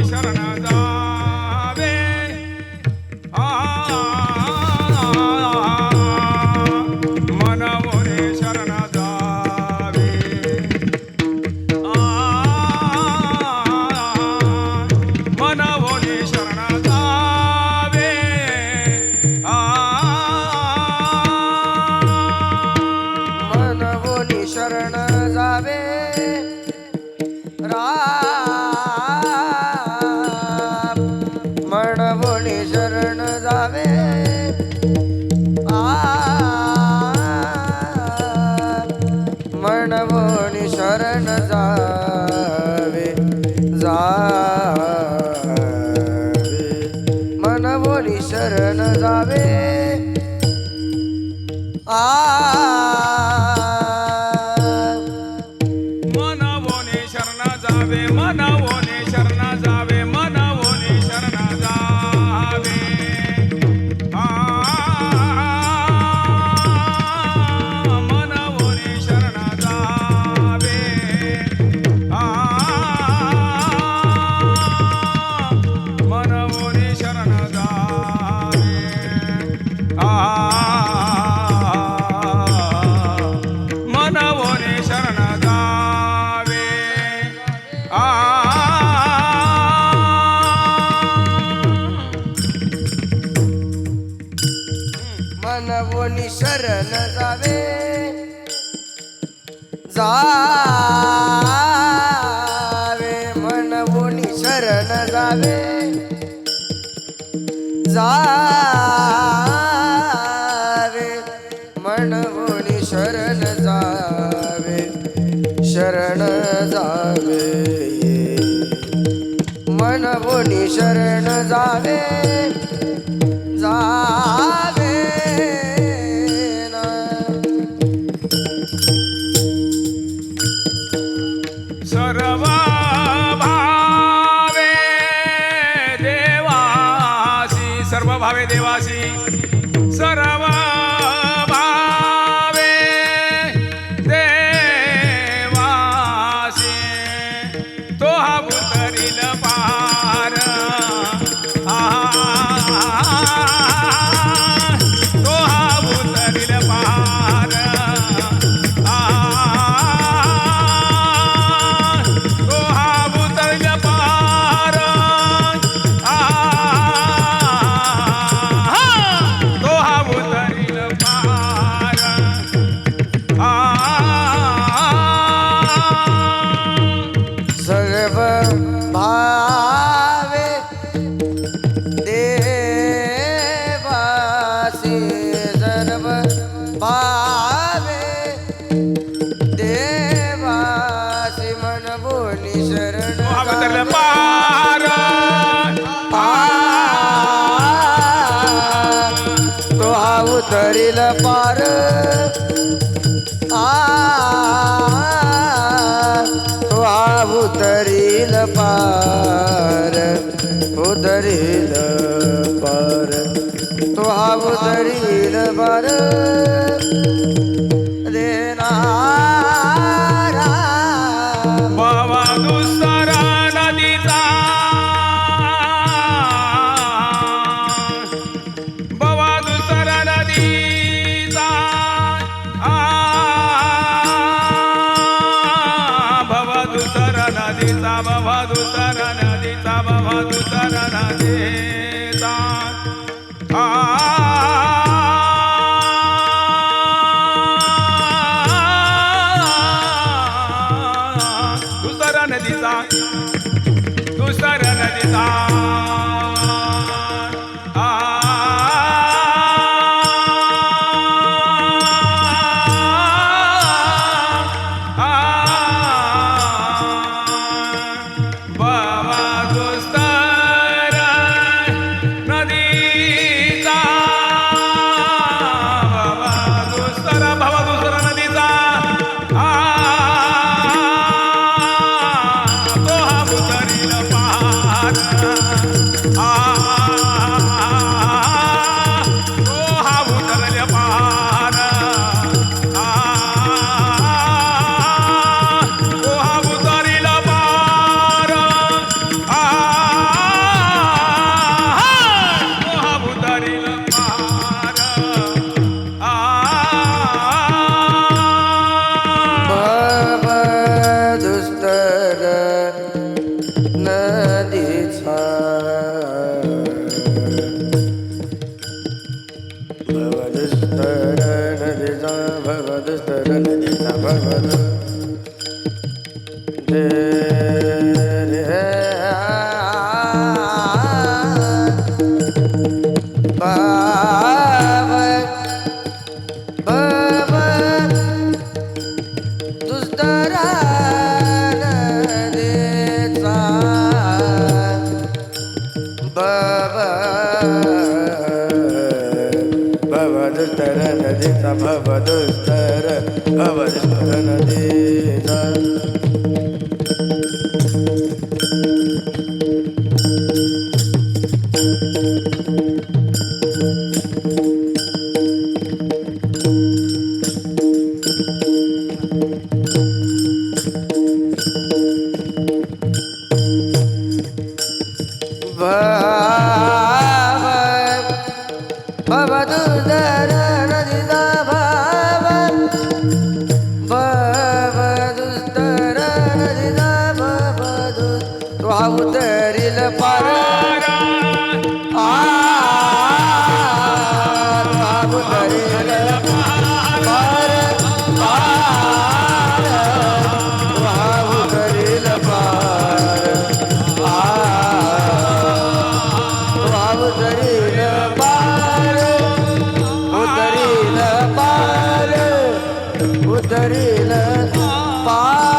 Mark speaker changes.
Speaker 1: Shara Nazar. शरण जावे. नवनी शरण जावे.
Speaker 2: जावे मनवोनी शरण जावे. जावे मनवोनी शरण जावे.
Speaker 1: शरण जावे मनवोनी शरण जावे. सर्व भावे देवासी सर्व. पडील पार. आ उतरील पार उतरील पार. तो हा उतरील पार. மாயமா नदीचा
Speaker 2: भवदुस्तर भवदुस्तर भाव भवदुस्तर उतरेल. पा